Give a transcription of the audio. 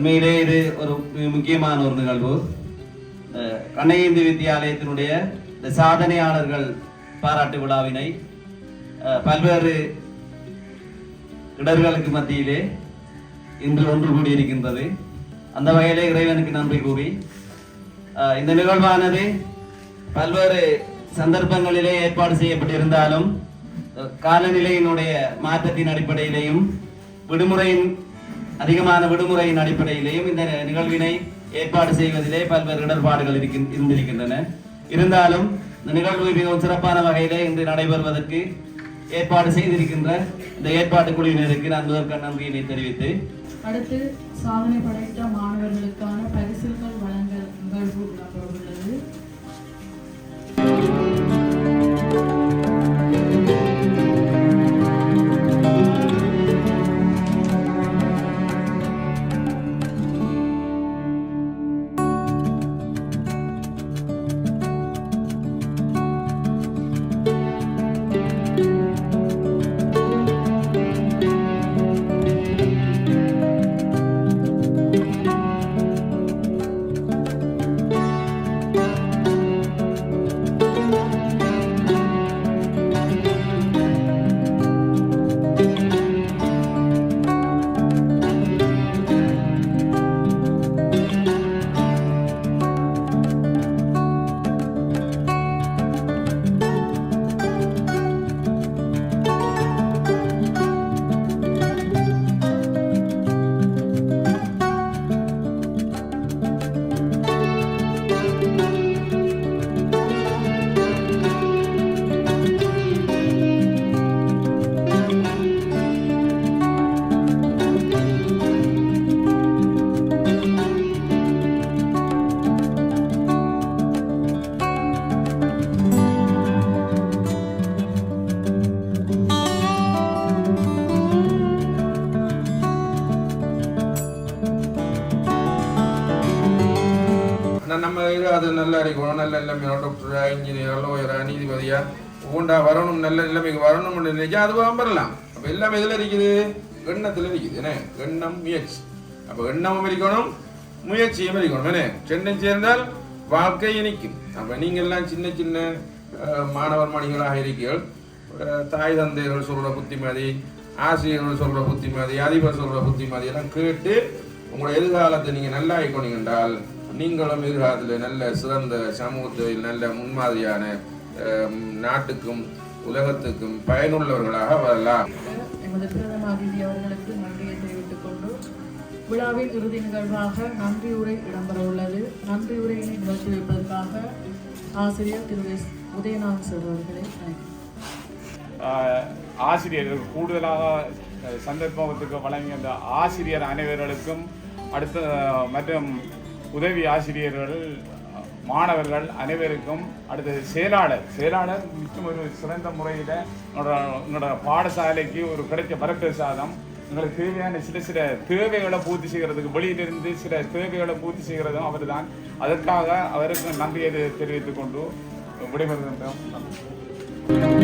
உண்மையிலே இது ஒரு முக்கியமான ஒரு நிகழ்வு. அஹ், வித்தியாலயத்தினுடைய இந்த சாதனையாளர்கள் பாராட்டு விழாவினை பல்வேறு இடர்களுக்கு மத்தியிலே இன்று ஒன்று கூடியிருக்கின்றது. அந்த வகையிலே இறைவனுக்கு நன்றி கூறி அஹ், இந்த நிகழ்வானது பல்வேறு சந்தர்ப்பங்களிலே ஏற்பாடு செய்யப்பட்டிருந்தாலும் காலநிலையினுடைய மாற்றத்தின் அடிப்படையிலேயும் விடுமுறையின் அதிகமான விடுமுறையின் அடிப்படையிலேயும் இந்த நிகழ்வினை ஏற்பாடு செய்வதிலே பல்வேறு இடர்பாடுகள் இருக்கின்- இருந்திருக்கின்றன. இருந்தாலும் இந்த நிகழ்வு மிகவும் சிறப்பான வகையிலே இன்று நடைபெறுவதற்கு ஏற்பாடு செய்திருக்கின்ற இந்த ஏற்பாட்டு குழுவினருக்கு நான் முதற்க நன்றியினை தெரிவித்து. அடுத்து சாதனை படைத்த மாணவர்களுக்கான பரிசுகள் வழங்க நிகழ்வு நடைபெறவுள்ளது நம்ம இது அது நல்லா இருக்கணும் நல்ல நிலைமையோட டாக்டரா இன்ஜினியரா லோயரா நீதிபதியா? ஊண்டா வரணும் நல்ல நிலைமைக்கு வரணும்னு நினைச்சா அது வரலாம் அப்ப எல்லாமே எதுல இருக்குது? எண்ணத்துல இருக்குது. என்ன? எண்ணம் முயற்சி. அப்ப எண்ணமும் இருக்கணும் முயற்சியும் இருக்கணும். என்ன? ரெண்டும் சேர்ந்தால் வாழ்க்கை இணைக்கும் அப்ப நீங்க எல்லாம் சின்ன சின்ன மாணவர் மணிகளாக இருக்கீர்கள். தாய் தந்தைகள் சொல்ற புத்திமதி ஆசிரியர்கள் சொல்ற புத்திமதி அதிபர் சொல்ற புத்திமதி எல்லாம் கேட்டு உங்களோட எதிர்காலத்தை நீங்க நல்லா ஆயிக்கணும் என்றால் நீங்களும் எதிர்காலத்தில் நல்ல சிறந்த சமூகத்தில் நல்ல முன்மாதிரியான நாட்டுக்கும் உலகத்துக்கும் பயனுள்ளவர்களாக வரலாம். எமது பிரதம அதிதி அவர்களுக்கு நன்றியை தெரிவித்துக் கொண்டு விழாவின் இறுதி நிகழ்வாக நன்றி உரை இடம்பெறவுள்ளது. நன்றி உரையினை நிகழ்த்தி வைப்பதற்காக ஆசிரியர் திரு எஸ். உதயநாதன் சார் அவர்களை ஆசிரியர்கள் கூடுதலாக சந்தர்ப்பத்துக்கு வழங்கிய அந்த ஆசிரியர் அனைவர்களுக்கும் அடுத்த மற்றும் உதவி ஆசிரியர்கள் மாணவர்கள் அனைவருக்கும் அடுத்தது செயலாளர். செயலாளர் மிச்சம் ஒரு சிறந்த முறையில் என்னோட எங்களோட பாடசாலைக்கு ஒரு கிடைச்ச வரப்பிரசாதம். எங்களுக்கு தேவையான சில சில தேவைகளை பூர்த்தி செய்கிறதுக்கு வெளியிலிருந்து சில தேவைகளை பூர்த்தி செய்கிறதும் அவர் தான் அதற்காக அவருக்கு நன்றியை தெரிவித்துக் கொண்டு விடைபெறுகின்றோம். நன்றி.